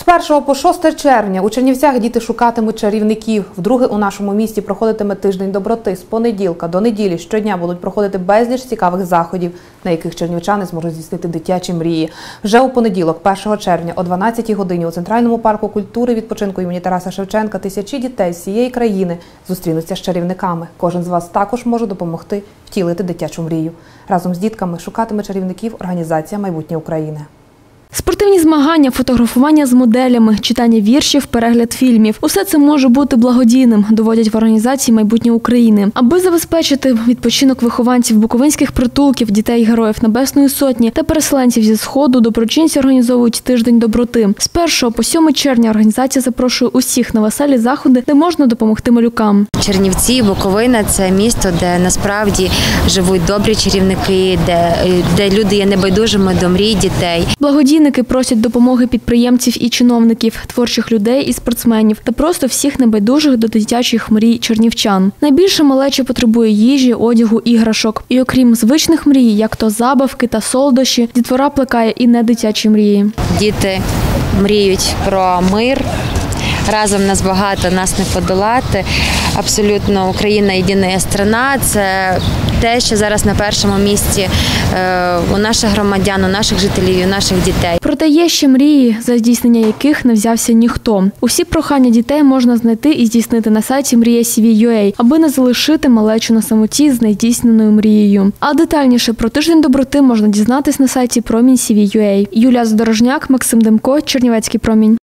З 1 по 6 червня у Чернівцях діти шукатимуть чарівників. Вдруге у нашому місті проходитиме тиждень доброти. З понеділка до неділі щодня будуть проходити безліч цікавих заходів, на яких чернівчани зможуть здійснити дитячі мрії. Вже у понеділок, 1 червня, о 12 годині у Центральному парку культури відпочинку імені Тараса Шевченка тисячі дітей з всієї країни зустрінуться з чарівниками. Кожен з вас також може допомогти втілити дитячу мрію. Разом з дітками шукатиме чарівників організація Майбутнє України. Спортивні змагання, фотографування з моделями, читання віршів, перегляд фільмів усе це може бути благодійним, доводять в організації майбутнє України. Аби забезпечити відпочинок вихованців буковинських притулків, дітей героїв Небесної Сотні та переселенців зі сходу, доброчинці організовують тиждень доброти. З 1 по 7 червня організація запрошує усіх на веселі заходи, де можна допомогти малюкам. Чернівці, Буковина це місто, де насправді живуть добрі чарівники, де, де люди є небайдужими до мрій дітей. Благодійники просять допомоги підприємців і чиновників, творчих людей і спортсменів та просто всіх небайдужих до дитячих мрій чернівчан. Найбільше малеча потребує їжі, одягу, іграшок. І окрім звичних мрій, як то забавки та солодощі, дітвора плекає і не дитячі мрії. Діти мріють про мир. Разом нас багато, нас не подолати. Абсолютно Україна єдина страна. Це те, що зараз на першому місці е, у наших громадян, у наших жителів, у наших дітей. Проте є ще мрії, за здійснення яких не взявся ніхто. Усі прохання дітей можна знайти і здійснити на сайті Мрія.CV.ua, аби не залишити малечу на самоті з нездійсненою мрією. А детальніше про тиждень доброти можна дізнатись на сайті Промінь.CV.ua. Юлія Задорожняк, Максим Демко, Чернівецький промінь.